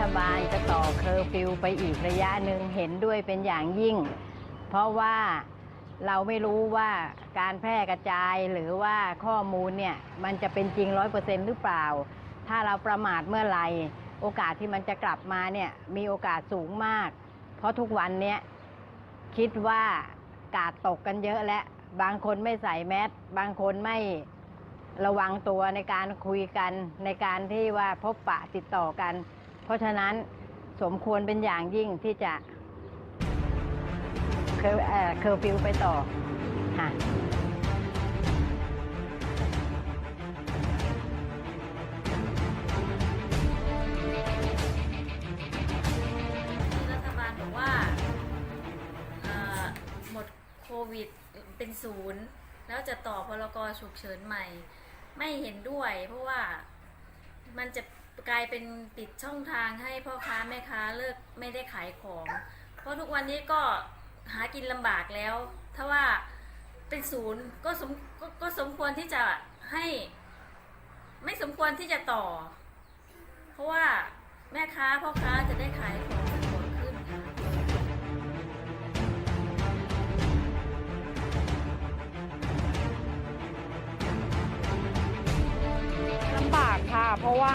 ฐบาลจะต่อเคอร์ฟิวไปอีกระยะหนึ่งเห็นด้วยเป็นอย่างยิ่ง เพราะว่าเราไม่รู้ว่าการแพร่กระจายหรือว่าข้อมูลเนี่ย มันจะเป็นจริงร้อยเปอร์เซ็นต์หรือเปล่า ถ้าเราประมาทเมื่อไหร่โอกาสที่มันจะกลับมาเนี่ยมีโอกาสสูงมาก เพราะทุกวันเนี้ยคิดว่ากาดตกกันเยอะและ บางคนไม่ใส่แมสบางคนไม่ระวังตัวในการคุยกันในการที่ว่าพบปะติดต่อกัน เพราะฉะนั้นสมควรเป็นอย่างยิ่งที่จะเคอร์เออเคอร์ฟิวไปต่อค่ะรัฐบาลบอกว่าเอ่อหมดโควิดเป็นศูนย์ แล้วจะต่อพรกฉุกเฉินใหม่ ไม่เห็นด้วย เพราะว่ามันจะ กลายเป็นปิดช่องทางให้พ่อค้าแม่ค้าเลิกไม่ได้ขายของ เพราะทุกวันนี้ก็หากินลำบากแล้ว ถ้าว่าเป็นศูนย์ก็สมกก็สมควรที่จะให้ ไม่สมควรที่จะต่อ เพราะว่าแม่ค้าพ่อค้าจะได้ขายของสะดวกขึ้นค่ะลำบากค่ะ เพราะว่า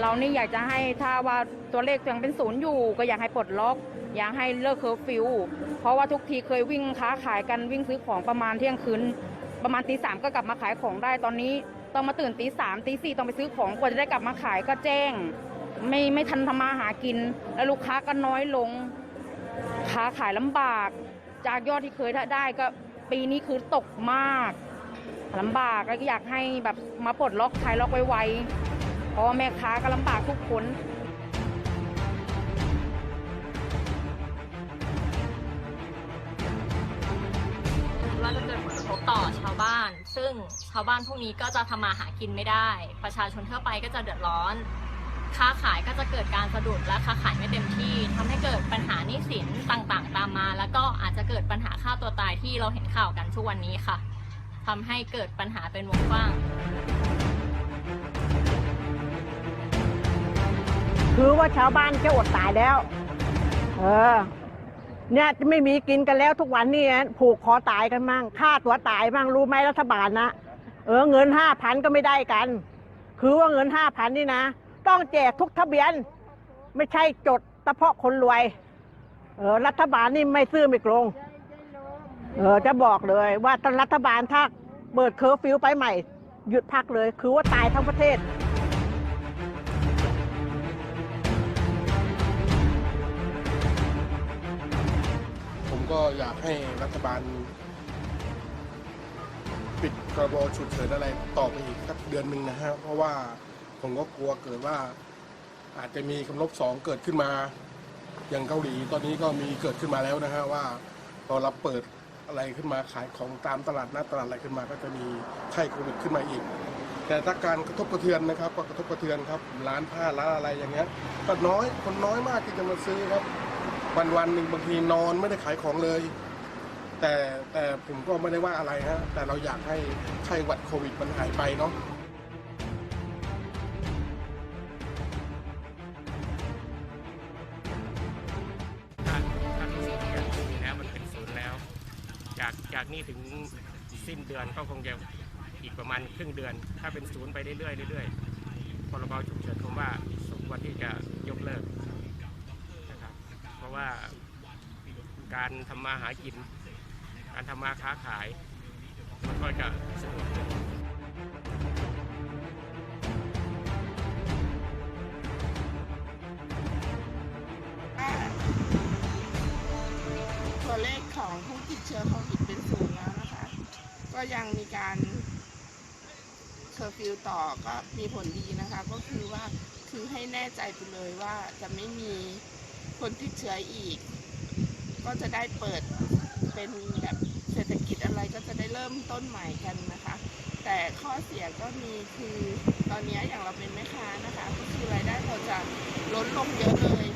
เรานี่อยากจะให้ถ้าว่าตัวเลขยังเป็นศูนย์อยู่ ก็อยากให้ปลดล็อก อยากให้เลิกเคอร์ฟิวเพราะว่าทุกทีเคยวิ่งค้าขายกันวิ่งซื้อของประมาณเที่ยงคืนประมาณตีสามก็กลับมาขายของได้ตอนนี้ต้องมาตื่นตีสามตีสี่ต้องไปซื้อของกว่าจะได้กลับมาขายก็แจ้ง ไม่ไม่ทันทำมาหากิน แล้วลูกค้าก็น้อยลงค้าขายลำบาก จากยอดที่เคยได้ก็ปีนี้คือตกมากลำบากก็อยากให้แบบมาปลดล็อกคลายล็อกไวๆ เพราะว่าแม่ค้าก็ลำบากทุกคนว่าจะเกิดผลกระทบต่อชาวบ้าน ซึ่งชาวบ้านพวกนี้ก็จะทำมาหากินไม่ได้ ประชาชนทั่วไปก็จะเดือดร้อน ค้าขายก็จะเกิดการสะดุดและค้าขายไม่เต็มที่ทำให้เกิดปัญหาหนี้สินต่างๆ ตามมา แล้วก็อาจจะเกิดปัญหาฆ่าตัวตายที่เราเห็นข่าวกันทุกวันนี้ค่ะทำให้เกิดปัญหาเป็นวงกว้าง คือว่าชาวบ้านจะอดตายแล้ว เออ เนี่ยจะไม่มีกินกันแล้วทุกวันนี่นะผูกคอตายกันมั่งฆ่าตัวตายมั่งรู้ไหมรัฐบาลนะเออเงินห้าพันก็ไม่ได้กัน คือว่าเงินห้าพันนี่นะต้องแจกทุกทะเบียน ไม่ใช่จดเฉพาะคนรวย เออรัฐบาลนี่ไม่ซื่อไม่โกงเออจะบอกเลยว่าถ้ารัฐบาลถ้าเปิดเคอร์ฟิวไปใหม่ หยุดพักเลย คือว่าตายทั้งประเทศ ผมก็อยากให้รัฐบาล ปิดกระบฉุกเฉินอะไรต่อไปอีกสักเดือนหนึ่งนะฮะเพราะว่าผมก็กลัวเกิดว่า อาจจะมีคำลบสองเกิดขึ้นมา อย่างเกาหลีตอนนี้ก็มีเกิดขึ้นมาแล้วนะฮะว่าพอรับเปิดอะไรขึ้นมาขายของตามตลาดนัดตลาดอะไรขึ้นมา ก็จะมีไข้โควิดขึ้นมาอีก แต่ถ้าการกระทบกระเทือนนะครับก็กระทบกระเทือนครับร้านผ้าร้านอะไรอย่างเงี้ยก็น้อยคนน้อยมากที่จะมาซื้อครับ วันวันหนึ่งบางทีนอนไม่ได้ขายของเลย แต่แต่ผมก็ไม่ได้ว่าอะไรฮะแต่เราอยากให้ไข้หวัดโควิดมันหายไปเนาะการการรู้สึกอย่าเป็นศูนย์แล้วจากจากนี้ถึงสิ้นเดือนก็คงจะอีกประมาณครึ่งเดือน ถ้าเป็นศูนย์ไปเรื่อยๆเรื่อยๆพรบฉุกเฉินผมว่าสมควรที่จะยกเลิกนะครับเพราะ ว่าการทำมาหากิน การทำมาค้าขาย มันก็จะสะดวกขึ้นตัวเลขของผู้ติดเชื้อโควิดเป็นศูนย์แล้วนะคะ ก็ยังมีการเคอร์ฟิวต่อก็มีผลดีนะคะ ก็คือว่าคือให้แน่ใจไปเลยว่าจะไม่มี คนที่เชื้ออีก ก็จะได้เปิดเป็นแบบเศรษฐกิจอะไรก็จะได้เริ่มต้นใหม่กันนะคะ แต่ข้อเสียก็มีคือตอนนี้อย่างเราเป็นแม่ค้านะคะ ก็คือรายได้เราจะลดลงเยอะเลย